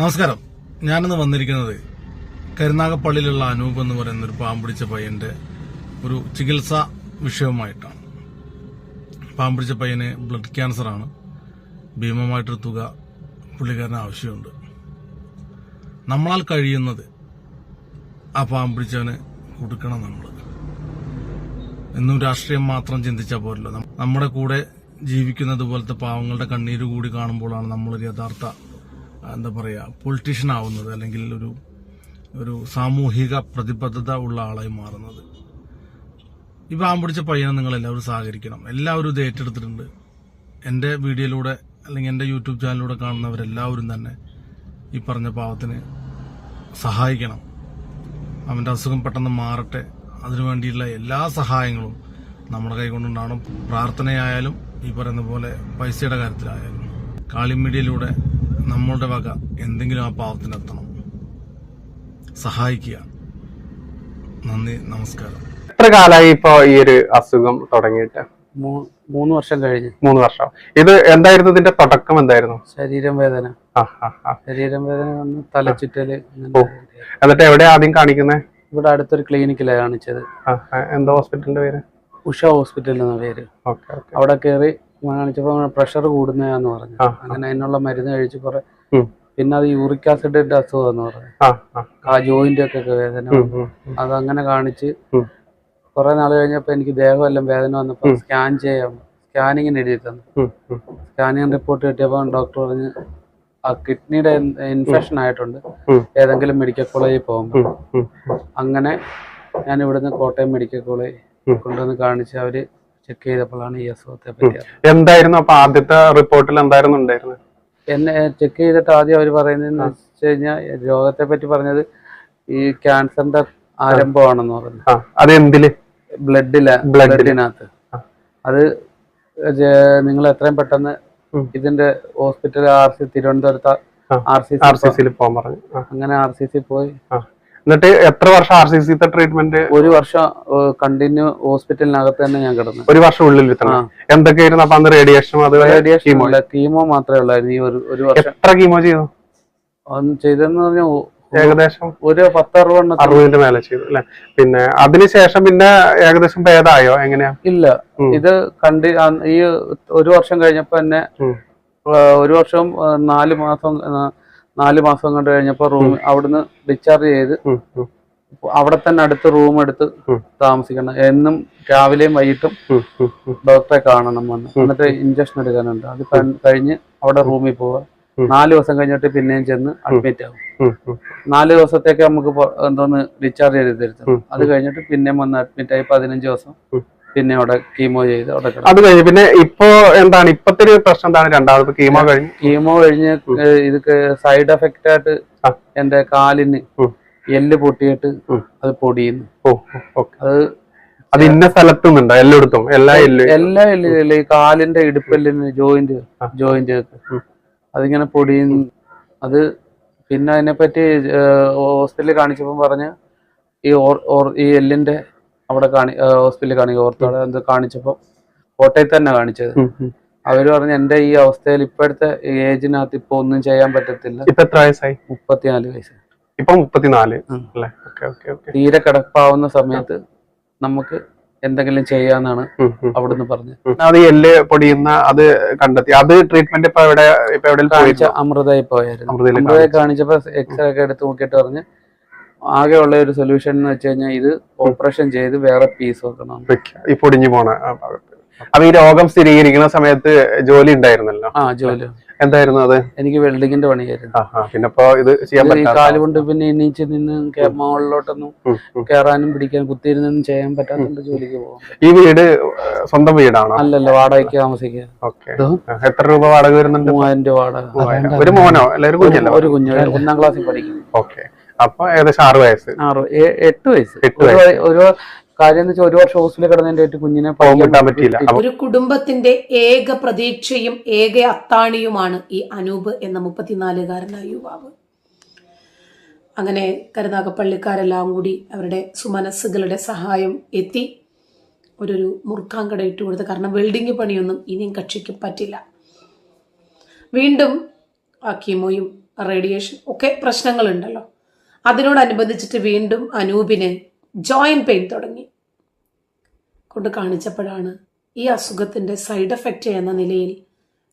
നമസ്കാരം. ഞാനിന്ന് വന്നിരിക്കുന്നത് കരുനാഗപ്പള്ളിയിലുള്ള അനൂപ് എന്ന് പറയുന്ന ഒരു പാമ്പിടിച്ച പയ്യന്റെ ഒരു ചികിത്സാ വിഷയവുമായിട്ടാണ്. പാമ്പിടിച്ച പയ്യന് ബ്ലഡ് ക്യാൻസർ ആണ് ഭീമമായിട്ടൊരു തുക പുള്ളിക്കാരന് ആവശ്യമുണ്ട്. നമ്മളാൽ കഴിയുന്നത് ആ പാമ്പിടിച്ചവന് കൊടുക്കണം നമ്മൾ എന്നും രാഷ്ട്രീയം മാത്രം ചിന്തിച്ചാൽ പോരല്ലോ. നമ്മുടെ കൂടെ ജീവിക്കുന്നത് പോലത്തെ പാവങ്ങളുടെ കണ്ണീര് കൂടി കാണുമ്പോഴാണ് നമ്മളൊരു യഥാർത്ഥ എന്താ പറയുക പൊളിറ്റീഷ്യൻ ആവുന്നത് അല്ലെങ്കിൽ ഒരു ഒരു സാമൂഹിക പ്രതിബദ്ധത ഉള്ള ആളായി മാറുന്നത്. ഈ പാമ്പിടിച്ച പയ്യനെ നിങ്ങൾ എല്ലാവരും സഹകരിക്കണം. എല്ലാവരും ഇത് ഏറ്റെടുത്തിട്ടുണ്ട്. എന്റെ വീഡിയോയിലൂടെ അല്ലെങ്കിൽ എന്റെ യൂട്യൂബ് ചാനലിലൂടെ കാണുന്നവരെല്ലാവരും തന്നെ ഈ പറഞ്ഞ പാവത്തിന് സഹായിക്കണം. അവന്റെ അസുഖം പെട്ടെന്ന് മാറട്ടെ. അതിനു വേണ്ടിയുള്ള എല്ലാ സഹായങ്ങളും നമ്മുടെ കൈകൊണ്ടുണ്ടാവണം. പ്രാർത്ഥനയായാലും ഈ പറയുന്ന പോലെ പൈസയുടെ കാര്യത്തിലായാലും. കാളി മീഡിയയിലൂടെ നമ്മളുടെ വക എന്തെങ്കിലും ആ പാവത്തിനെത്തണം സഹായിക്കുക. നന്ദി നമസ്കാരം. എത്ര കാലമായി ഇപ്പൊ ഈ ഒരു അസുഖം തുടങ്ങിയിട്ട്? മൂന്ന് വർഷം കഴിഞ്ഞു. മൂന്ന് വർഷം. ഇത് എന്തായിരുന്നു ഇതിന്റെ തുടക്കം എന്തായിരുന്നു? ശരീരം വേദന. ശരീരം വേദന വന്ന് തലച്ചുറ്റൽ എന്നിട്ട് എവിടെ ആദ്യം കാണിക്കുന്നത് ഇവിടെ അടുത്തൊരു ക്ലിനിക്കിലാണ് കാണിച്ചത്. എന്താ ഹോസ്പിറ്റലിന്റെ പേര്? ഉഷ ഹോസ്പിറ്റൽ എന്ന പേര്. Okay okay. അവിടെ കയറി കാണിച്ചപ്പോൾ പ്രഷർ കൂടുന്നതാന്ന് പറഞ്ഞു. അങ്ങനെ അതിനുള്ള മരുന്ന് കഴിച്ച് കുറെ പിന്നെ അത് യൂറിക് ആസിഡിന്റെ അസുഖം പറഞ്ഞു. ആ ജോയിന്റ് ഒക്കെ വേദന അത് അങ്ങനെ കാണിച്ച് കൊറേ നാൾ കഴിഞ്ഞപ്പോൾ എനിക്ക് ദേഹമെല്ലാം വേദന വന്നപ്പോ സ്കാൻ ചെയ്യാം സ്കാനിങ്ങിന് എഴുതി തന്നു. സ്കാനിങ് റിപ്പോർട്ട് കിട്ടിയപ്പോ ഡോക്ടർ പറഞ്ഞ് ആ കിഡ്നിയുടെ ഇൻഫെക്ഷൻ ആയിട്ടുണ്ട്. ഏതെങ്കിലും മെഡിക്കൽ കോളേജിൽ പോകുമ്പോൾ. അങ്ങനെ ഞാൻ ഇവിടുന്ന് കോട്ടയം മെഡിക്കൽ കോളേജ് കൊണ്ടുവന്ന് കാണിച്ച് അവർ ചെക്ക് ചെയ്തപ്പോഴാണ് ഈ അസുഖത്തെ പറ്റി എന്തായിരുന്നു അപ്പൊ ആദ്യത്തെ റിപ്പോർട്ടിൽ എന്തായിരുന്നു ഉണ്ടായിരുന്നത് എന്നെ ചെക്ക് ചെയ്തിട്ട് ആദ്യം അവർ പറയുന്നതെന്ന് വെച്ച് കഴിഞ്ഞാൽ രോഗത്തെ പറ്റി പറഞ്ഞത് ഈ ക്യാൻസറിന്റെ ആരംഭമാണെന്ന് പറഞ്ഞു അതെന്തിൽ അത് എന്തിൽ? ബ്ലഡില. ബ്ലഡിനകത്ത്. അത് നിങ്ങൾ എത്രയും പെട്ടെന്ന് ഇതിന്റെ ഹോസ്പിറ്റൽ ആർ സി തിരുവനന്തപുരത്ത്. ആർ സി ആർ സി സിയിൽ പോകാൻ പറഞ്ഞു. അങ്ങനെ ആർ സി സി പോയി. എന്നിട്ട് എത്ര വർഷം ആർ സി സിത്തെ ട്രീറ്റ്മെന്റ് ഒരു വർഷം കണ്ടിന്യൂ ഹോസ്പിറ്റലിനകത്ത് തന്നെ ഞാൻ കിടന്നു. ഒരു വർഷം ഉള്ളിൽ എന്തൊക്കെയായിരുന്നു? അപ്പൊ അന്ന് റേഡിയേഷനും അത് റേഡിയേഷൻ കീമോ മാത്രമേ ഉള്ളായിരുന്നു. ഈ ഒരു വർഷം. എത്ര കീമോ ചെയ്തു? ചെയ്തെന്ന് പറഞ്ഞാൽ ഏകദേശം ഒരു പത്തറുപതെണ്ണത്തിന് അറുപതിന്റെ മേലെ ചെയ്തു അല്ലെ? പിന്നെ അതിനുശേഷം പിന്നെ ഏകദേശം ഭേദമായോ? എങ്ങനെയാ? ഇല്ല. ഇത് കണ്ടി ഈ ഒരു വർഷം കഴിഞ്ഞപ്പോ തന്നെ ഒരു വർഷം നാല് മാസം നാല് മാസം കണ്ടു കഴിഞ്ഞപ്പോ റൂം അവിടുന്ന് ഡിസ്ചാർജ് ചെയ്ത് അവിടെ തന്നെ അടുത്ത് റൂം എടുത്ത് താമസിക്കണം. എന്നും രാവിലെയും വൈകിട്ടും. ഡോക്ടറെ കാണണം വന്ന്. എന്നിട്ട് ഇഞ്ചക്ഷൻ എടുക്കാനുണ്ട്. അത് കഴി- കഴിഞ്ഞ് അവിടെ റൂമിൽ പോവാ. ഉം. നാല് ദിവസം കഴിഞ്ഞിട്ട് പിന്നെയും ചെന്ന് അഡ്മിറ്റ് ഉം. നാല് ദിവസത്തേക്ക് നമുക്ക് എന്തോന്ന് ഡിസ്ചാർജ് ചെയ്ത് തരുത്തും അത് കഴിഞ്ഞിട്ട് പിന്നെയും വന്ന് അഡ്മിറ്റ് ആയി പതിനഞ്ച് ദിവസം. പിന്നെ അവിടെ കീമോ ചെയ്ത് അവിടെ അത് കഴിഞ്ഞ് പിന്നെ ഇപ്പോ എന്താണ് ഇപ്പത്തെ ഒരു പ്രശ്നം എന്താണ് രണ്ടാമത് കീമോ കഴിഞ്ഞ്? കീമോ കഴിഞ്ഞ് ഇത് സൈഡ് എഫക്റ്റ് ആയിട്ട്. എന്റെ കാലിന് എല്ല് പൊട്ടിയിട്ട് അത് പൊടിയുന്നു. അത് അത് ഇന്ന സ്ഥലത്തുന്നുണ്ടോ എല്ലായിടത്തും എല്ലാ എല്ല്? എല്ലാ എല്ലിലും ഈ കാലിന്റെ ഇടുപ്പെല്ലിന് ജോയിന്റ്. ജോയിന്റ്. അതിങ്ങനെ പൊടിയും അത് പിന്നെ അതിനെപ്പറ്റി ഹോസ്പിറ്റലിൽ കാണിച്ചപ്പോൾ പറഞ്ഞ് ഈ ഈ എല്ലിന്റെ അവിടെ കാണി ഹോസ്പിറ്റലിൽ കാണിക്കുക ഓർത്തോടെ എന്ത് കാണിച്ചപ്പോൾ കോട്ടയത്ത് തന്നെ കാണിച്ചത്. അവർ പറഞ്ഞു എന്റെ ഈ അവസ്ഥയിൽ ഇപ്പോഴത്തെ ഏജിനകത്ത് ഇപ്പൊ ഒന്നും ചെയ്യാൻ പറ്റത്തില്ല. ഇപ്പൊ എത്ര വയസ്സായി? മുപ്പത്തിനാല് വയസ്സ്. ഇപ്പൊ മുപ്പത്തിനാല്. തീരെ കിടപ്പാവുന്ന സമയത്ത് നമുക്ക് എന്തെങ്കിലും ചെയ്യാന്നാണ് അവിടുന്ന് പറഞ്ഞത്. അത് എല്ല് പൊടിയുന്ന അത് കണ്ടെത്തി. അത് ട്രീറ്റ്മെന്റ് ഇപ്പൊ എവിടെ കാണിച്ച അമൃതയിൽ പോയായിരുന്നു. അമൃതയിൽ കാണിച്ചപ്പോ എക്സ്റേ ഒക്കെ എടുത്ത് നോക്കിയിട്ട് പറഞ്ഞ് ആകെയുള്ള ഒരു സൊല്യൂഷൻ എന്ന് വെച്ച് കഴിഞ്ഞാൽ ഇത് ഓപ്പറേഷൻ ചെയ്ത് വേറെ പീസ് വെക്കണം ഈ പൊടിഞ്ഞു പോണ അപ്പൊ ഈ രോഗം സ്ഥിരീകരിക്കുന്ന സമയത്ത് ജോലി ഉണ്ടായിരുന്നല്ലോ? ആ ജോലി. എന്തായിരുന്നു അത്? എനിക്ക് വെൽഡിങ്ങിന്റെ പണിയായിരുന്നു. പിന്നെ ഇത് ചെയ്യാൻ ഈ പറ്റാത്ത പിന്നെ എണീച്ച് നിന്ന് മുകളിലോട്ടൊന്നും. കയറാനും പിടിക്കാനും കുത്തിയിരുന്നൊന്നും ചെയ്യാൻ പറ്റാത്തതുകൊണ്ട് ജോലിക്ക് പോകാം ഈ വീട് സ്വന്തം വീടാണോ? അല്ലല്ല വാടകയ്ക്ക് താമസിക്കുക. എത്ര രൂപ വാടക വരുന്നുണ്ട്? മൂവായിരം രൂപ വാടക. ഒരു മോനോ? അല്ല ഒരു കുഞ്ഞല്ലോ? ഒരു കുഞ്ഞു ഒന്നാം ക്ലാസ്സിൽ പഠിക്കും ഓക്കെ. അപ്പൊ ഏകദേശം ആറ് വയസ്സ്. ആറ് എട്ട് വയസ്സ്. എട്ട് ഒരു ഒരു കാര്യം എന്ന് വെച്ചാൽ ഒരു വർഷം ഹോസ്പിറ്റലിൽ കിടന്നതിന്റെ ആയിട്ട് കുഞ്ഞിനെ കിട്ടാൻ പറ്റിയില്ല. ഒരു കുടുംബത്തിന്റെ ഏക പ്രതീക്ഷയും ഏക അത്താണിയുമാണ് ഈ അനൂപ് എന്ന മുപ്പത്തിനാലുകാരനായ യുവാവ്. അങ്ങനെ കരുനാഗപ്പള്ളിക്കാരെല്ലാം കൂടി അവരുടെ സുമനസ്സുകളുടെ സഹായം എത്തി. ഒരു മുറുക്കാങ്കട ഇട്ട് കൊടുത്ത് കാരണം വെൽഡിങ് പണിയൊന്നും ഇനിയും കക്ഷിക്ക് പറ്റില്ല. വീണ്ടും ആ കീമോയും റേഡിയേഷൻ ഒക്കെ പ്രശ്നങ്ങളുണ്ടല്ലോ. അതിനോടനുബന്ധിച്ചിട്ട് വീണ്ടും അനൂപിന് ജോയിന്റ് പെയിൻ തുടങ്ങി. കൊണ്ട് കാണിച്ചപ്പോഴാണ് ഈ അസുഖത്തിന്റെ സൈഡ് എഫക്റ്റ് എന്ന നിലയിൽ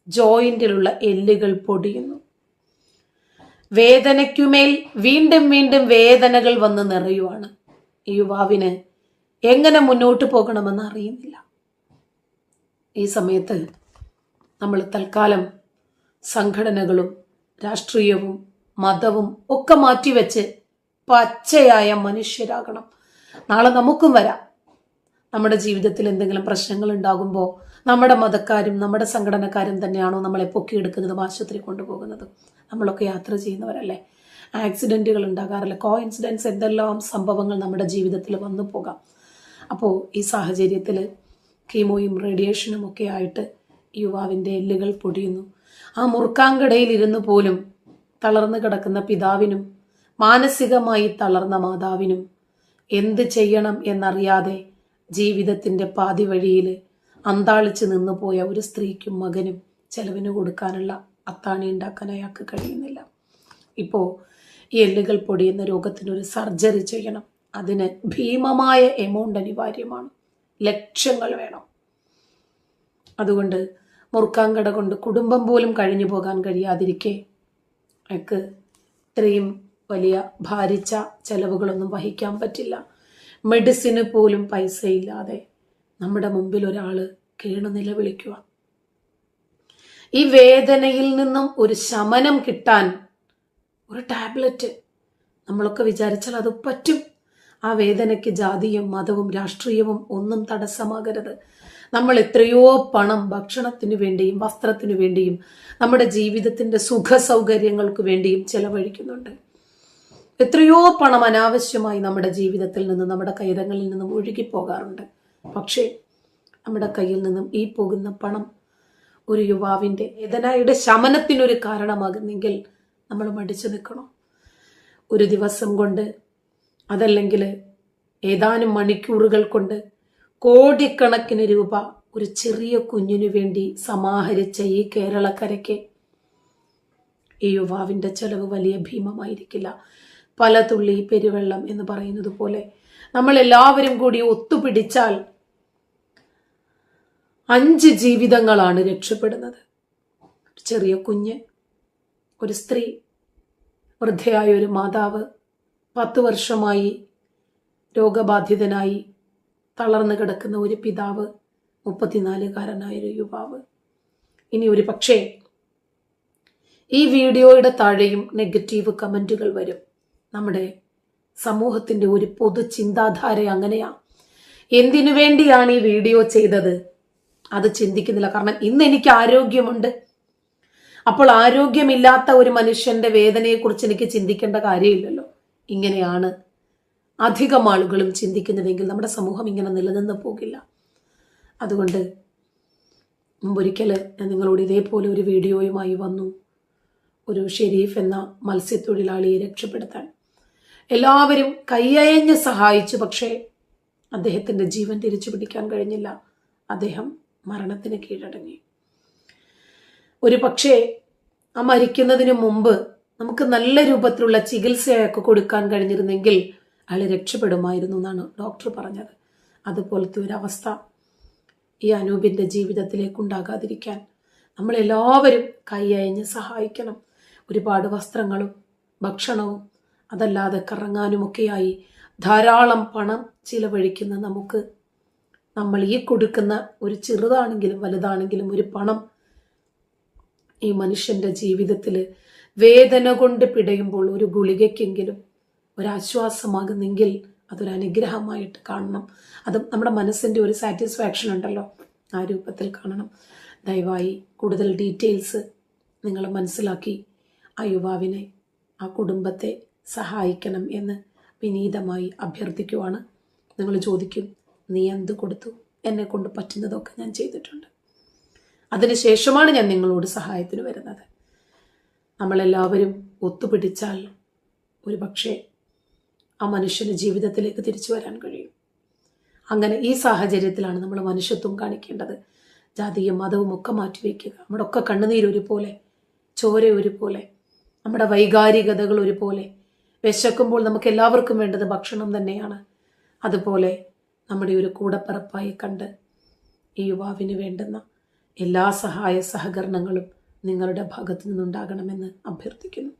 ജോയിന്റിലുള്ള എല്ലുകൾ പൊടിയുന്നു. വേദനയ്ക്കുമേൽ വീണ്ടും വീണ്ടും വേദനകൾ വന്ന് നിറയുവാണ്. ഈ യുവാവിന് എങ്ങനെ മുന്നോട്ട് പോകണമെന്ന് അറിയുന്നില്ല. ഈ സമയത്ത് നമ്മൾ തൽക്കാലം സംഘടനകളും രാഷ്ട്രീയവും മതവും ഒക്കെ മാറ്റിവെച്ച് പച്ചയായ മനുഷ്യരാകണം. നാളെ നമുക്കും വരാം. നമ്മുടെ ജീവിതത്തിൽ എന്തെങ്കിലും പ്രശ്നങ്ങൾ ഉണ്ടാകുമ്പോൾ നമ്മുടെ മതക്കാരും നമ്മുടെ സംഘടനക്കാരും തന്നെയാണോ നമ്മളെ പൊക്കിയെടുക്കുന്നതും ആശുപത്രി കൊണ്ടുപോകുന്നത്? നമ്മളൊക്കെ യാത്ര ചെയ്യുന്നവരല്ലേ? ആക്സിഡന്റുകൾ ഉണ്ടാകാറില്ല. കോ ഇൻസിഡൻസ് എന്തെല്ലാം സംഭവങ്ങൾ നമ്മുടെ ജീവിതത്തിൽ വന്നു പോകാം. അപ്പോൾ ഈ സാഹചര്യത്തിൽ കീമോയും റേഡിയേഷനും ഒക്കെ ആയിട്ട് യുവാവിന്റെ എല്ലുകൾ പൊടിയുന്നു. ആ മുറുക്കാങ്കടയിൽ ഇരുന്ന് പോലും തളർന്നു കിടക്കുന്ന പിതാവിനും മാനസികമായി തളർന്ന മാതാവിനും എന്ത് ചെയ്യണം എന്നറിയാതെ ജീവിതത്തിന്റെ പാതി വഴിയിൽ അന്താളിച്ച് നിന്നുപോയ ഒരു സ്ത്രീക്കും മകനും ചെലവിന് കൊടുക്കാനുള്ള അത്താണി ഉണ്ടാക്കാൻ അയാൾക്ക് കഴിയുന്നില്ല. ഇപ്പോൾ ഈ എല്ലുകൾ പൊടിയുന്ന രോഗത്തിനൊരു സർജറി ചെയ്യണം. അതിന് ഭീമമായ എമൗണ്ട് അനിവാര്യമാണ്. ലക്ഷങ്ങൾ വേണം. അതുകൊണ്ട് മുറുക്കാങ്കട കൊണ്ട് കുടുംബം പോലും കഴിഞ്ഞു പോകാൻ കഴിയാതിരിക്കെ അയാൾക്ക് ഇത്രയും വലിയ ഭാരിച്ച ചെലവുകളൊന്നും വഹിക്കാൻ പറ്റില്ല. മെഡിസിന് പോലും പൈസ ഇല്ലാതെ നമ്മുടെ മുമ്പിൽ ഒരാൾ കീണു നിലവിളിക്കുക. ഈ വേദനയിൽ നിന്നും ഒരു ശമനം കിട്ടാൻ ഒരു ടാബ്ലറ്റ് നമ്മളൊക്കെ വിചാരിച്ചാൽ അത് പറ്റും. ആ വേദനയ്ക്ക് ജാതിയും മതവും രാഷ്ട്രീയവും ഒന്നും തടസ്സമാകരുത്. നമ്മൾ എത്രയോ പണം ഭക്ഷണത്തിന് വേണ്ടിയും വസ്ത്രത്തിനു വേണ്ടിയും നമ്മുടെ ജീവിതത്തിന്റെ സുഖ സൗകര്യങ്ങൾക്ക് വേണ്ടിയും ചെലവഴിക്കുന്നുണ്ട്. എത്രയോ പണം അനാവശ്യമായി നമ്മുടെ ജീവിതത്തിൽ നിന്നും നമ്മുടെ കൈതങ്ങളിൽ നിന്നും ഒഴുകിപ്പോകാറുണ്ട്. പക്ഷേ നമ്മുടെ കയ്യിൽ നിന്നും ഈ പോകുന്ന പണം ഒരു യുവാവിന്റെ വേദനയുടെ ശമനത്തിനൊരു കാരണമാകുന്നെങ്കിൽ നമ്മൾ മടിച്ചു നിൽക്കണം? ഒരു ദിവസം കൊണ്ട് അതല്ലെങ്കിൽ ഏതാനും മണിക്കൂറുകൾ കൊണ്ട് കോടിക്കണക്കിന് രൂപ ഒരു ചെറിയ കുഞ്ഞിനു വേണ്ടി സമാഹരിച്ച ഈ കേരളക്കരയ്ക്ക് ഈ യുവാവിന്റെ ചെലവ് വലിയ ഭീമമായിരിക്കില്ല. പല തുള്ളി പെരുവെള്ളം എന്ന് പറയുന്നത് പോലെ നമ്മൾ എല്ലാവരും കൂടി ഒത്തുപിടിച്ചാൽ അഞ്ച് ജീവിതങ്ങളാണ് രക്ഷപ്പെടുന്നത്. ചെറിയ കുഞ്ഞ് ഒരു സ്ത്രീ വൃദ്ധയായ ഒരു മാതാവ് പത്ത് വർഷമായി രോഗബാധിതനായി തളർന്നു കിടക്കുന്ന ഒരു പിതാവ് മുപ്പത്തിനാലുകാരനായൊരു യുവാവ്. ഇനി ഒരു പക്ഷേ ഈ വീഡിയോയുടെ താഴെയും നെഗറ്റീവ് കമന്റുകൾ വരും. നമ്മുടെ സമൂഹത്തിന്റെ ഒരു പൊതു ചിന്താധാര അങ്ങനെയാ. എന്തിനു വേണ്ടിയാണ് ഈ വീഡിയോ ചെയ്തത്? അത് ചിന്തിക്കുന്നില്ല. കാരണം ഇന്ന് എനിക്ക് ആരോഗ്യമുണ്ട്. അപ്പോൾ ആരോഗ്യമില്ലാത്ത ഒരു മനുഷ്യന്റെ വേദനയെക്കുറിച്ച് എനിക്ക് ചിന്തിക്കേണ്ട കാര്യമില്ലല്ലോ. ഇങ്ങനെയാണ് അധികം ആളുകളും ചിന്തിക്കുന്നതെങ്കിൽ നമ്മുടെ സമൂഹം ഇങ്ങനെ നിലനിന്ന് പോകില്ല. അതുകൊണ്ട് മുമ്പൊരിക്കൽ ഞാൻ നിങ്ങളോട് ഇതേപോലെ ഒരു വീഡിയോയുമായി വന്നു. ഒരു ഷെരീഫ് എന്ന മത്സ്യത്തൊഴിലാളിയെ രക്ഷപ്പെടുത്താൻ. എല്ലാവരും കൈയയഞ്ഞ് സഹായിച്ചു പക്ഷേ അദ്ദേഹത്തിന്റെ ജീവൻ തിരിച്ചു പിടിക്കാൻ കഴിഞ്ഞില്ല. അദ്ദേഹം മരണത്തിന് കീഴടങ്ങി. ഒരു പക്ഷേ ആ മരിക്കുന്നതിന് മുമ്പ് നമുക്ക് നല്ല രൂപത്തിലുള്ള ചികിത്സയൊക്കെ കൊടുക്കാൻ കഴിഞ്ഞിരുന്നെങ്കിൽ അയാൾ രക്ഷപ്പെടുമായിരുന്നു എന്നാണ് ഡോക്ടർ പറഞ്ഞത്. അതുപോലത്തെ ഒരവസ്ഥ ഈ അനൂപിന്റെ ജീവിതത്തിലേക്ക് ഉണ്ടാകാതിരിക്കാൻ നമ്മളെല്ലാവരും കൈയയഞ്ഞ് സഹായിക്കണം. ഒരുപാട് വസ്ത്രങ്ങളും ഭക്ഷണവും അതല്ലാതെ കറങ്ങാനുമൊക്കെയായി ധാരാളം പണം ചിലവഴിക്കുന്ന നമുക്ക് നമ്മൾ ഈ കൊടുക്കുന്ന ഒരു ചെറുതാണെങ്കിലും വലുതാണെങ്കിലും ഒരു പണം ഈ മനുഷ്യന്റെ ജീവിതത്തിൽ വേദന കൊണ്ട് പിടയുമ്പോൾ ഒരു ഗുളികയ്ക്കെങ്കിലും ഒരാശ്വാസമാകുന്നെങ്കിൽ അതൊരു അനുഗ്രഹമായിട്ട് കാണണം. അത് നമ്മുടെ മനസ്സിന്റെ ഒരു സാറ്റിസ്ഫാക്ഷൻ ഉണ്ടല്ലോ ആ രൂപത്തിൽ കാണണം. ദയവായി കൂടുതൽ ഡീറ്റെയിൽസ് നിങ്ങൾ മനസ്സിലാക്കി ആ യുവാവിനെ ആ കുടുംബത്തെ സഹായിക്കണം എന്ന് വിനീതമായി അഭ്യർത്ഥിക്കുവാണ്. നിങ്ങൾ ചോദിക്കും നീ എന്ത് കൊടുത്തു? എന്നെ കൊണ്ട് പറ്റുന്നതൊക്കെ ഞാൻ ചെയ്തിട്ടുണ്ട്. അതിനുശേഷമാണ് ഞാൻ നിങ്ങളോട് സഹായത്തിന് വരുന്നത്. നമ്മളെല്ലാവരും ഒത്തുപിടിച്ചാൽ ഒരു പക്ഷേ ആ മനുഷ്യന് ജീവിതത്തിലേക്ക് തിരിച്ചു വരാൻ കഴിയും. അങ്ങനെ ഈ സാഹചര്യത്തിലാണ് നമ്മൾ മനുഷ്യത്വം കാണിക്കേണ്ടത്. ജാതിയും മതവും ഒക്കെ മാറ്റിവെക്കുക നമ്മുടെ ഒക്കെ കണ്ണുനീര് ഒരുപോലെ ചോര ഒരുപോലെ നമ്മുടെ വൈകാരികതകൾ ഒരുപോലെ. വിശക്കുമ്പോൾ നമുക്ക് എല്ലാവർക്കും വേണ്ടത് ഭക്ഷണം തന്നെയാണ്. അതുപോലെ നമ്മുടെ ഒരു കൂടപ്പിറപ്പായി കണ്ട് ഈ യുവാവിന് വേണ്ടുന്ന എല്ലാ സഹായ സഹകരണങ്ങളും നിങ്ങളുടെ ഭാഗത്തു നിന്നുണ്ടാകണമെന്ന് അഭ്യർത്ഥിക്കുന്നു.